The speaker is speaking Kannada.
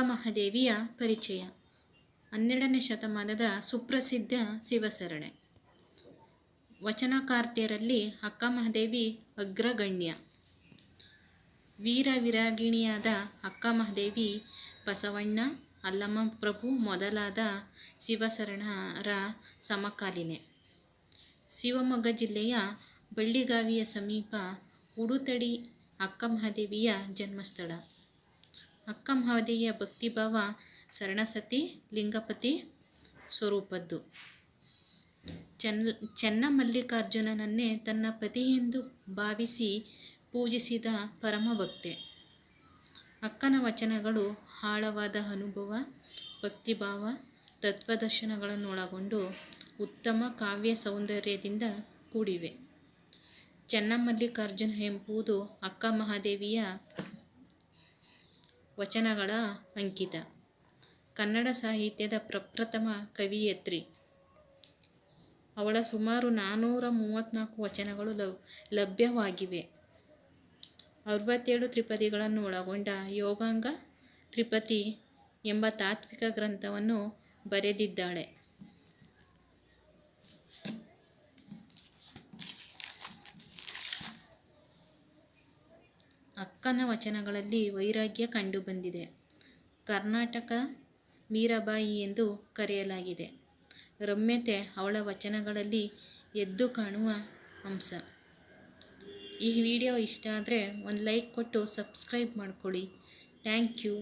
ಮಹಾದೇವಿಯ ಪರಿಚಯ. ಹನ್ನೆರಡನೇ ಶತಮಾನದ ಸುಪ್ರಸಿದ್ಧ ಶಿವಸರಣೆ. ವಚನಕಾರ್ತಿಯರಲ್ಲಿ ಅಕ್ಕ ಮಹಾದೇವಿ ಅಗ್ರಗಣ್ಯ. ವೀರ ವಿರಾಗಿಣಿಯಾದ ಅಕ್ಕ ಮಹಾದೇವಿ ಬಸವಣ್ಣ ಅಲ್ಲಮ ಪ್ರಭು ಮೊದಲಾದ ಶಿವಶರಣರ ಸಮಕಾಲೀನೆ. ಶಿವಮೊಗ್ಗ ಜಿಲ್ಲೆಯ ಬಳ್ಳಿಗಾವಿಯ ಸಮೀಪ ಉಡುತಡಿ ಅಕ್ಕ ಮಹಾದೇವಿಯ ಜನ್ಮಸ್ಥಳ. ಅಕ್ಕ ಮಹಾದೇವಿಯ ಭಕ್ತಿಭಾವ ಶರಣಸತಿ ಲಿಂಗಪತಿ ಸ್ವರೂಪದ್ದು. ಚೆನ್ನ ಚೆನ್ನಮಲ್ಲಿಕಾರ್ಜುನನನ್ನೇ ತನ್ನ ಪತಿಯೆಂದು ಭಾವಿಸಿ ಪೂಜಿಸಿದ ಪರಮ ಭಕ್ತೆ ಅಕ್ಕನ ವಚನಗಳು ಆಳವಾದ ಅನುಭವ ಭಕ್ತಿಭಾವ ತತ್ವದರ್ಶನಗಳನ್ನೊಳಗೊಂಡು ಉತ್ತಮ ಕಾವ್ಯ ಸೌಂದರ್ಯದಿಂದ ಕೂಡಿವೆ. ಚೆನ್ನಮಲ್ಲಿಕಾರ್ಜುನ ಎಂಬುದು ಅಕ್ಕ ಮಹಾದೇವಿಯ ವಚನಗಳ ಅಂಕಿತ. ಕನ್ನಡ ಸಾಹಿತ್ಯದ ಪ್ರಪ್ರಥಮ ಕವಿಯತ್ರಿ. ಅವಳ ಸುಮಾರು ನಾನ್ನೂರ ಮೂವತ್ತ್ನಾಲ್ಕು ವಚನಗಳು ಲಭ್ ಲಭ್ಯವಾಗಿವೆ. ಅರವತ್ತೇಳು ತ್ರಿಪದಿಗಳನ್ನು ಒಳಗೊಂಡ ಯೋಗಾಂಗ ತ್ರಿಪತಿ ಎಂಬ ತಾತ್ವಿಕ ಗ್ರಂಥವನ್ನು ಬರೆದಿದ್ದಾಳೆ. ಅಕ್ಕನ ವಚನಗಳಲ್ಲಿ ವೈರಾಗ್ಯ ಕಂಡುಬಂದಿದೆ. ಕರ್ನಾಟಕ ಮೀರಾಬಾಯಿ ಎಂದು ಕರೆಯಲಾಗಿದೆ. ರಮ್ಯತೆ ಅವಳ ವಚನಗಳಲ್ಲಿ ಎದ್ದು ಕಾಣುವ ಅಂಶ. ಈ ವಿಡಿಯೋ ಇಷ್ಟ ಆದರೆ ಒಂದು ಲೈಕ್ ಕೊಟ್ಟು ಸಬ್ಸ್ಕ್ರೈಬ್ ಮಾಡಿಕೊಳ್ಳಿ. Thank you.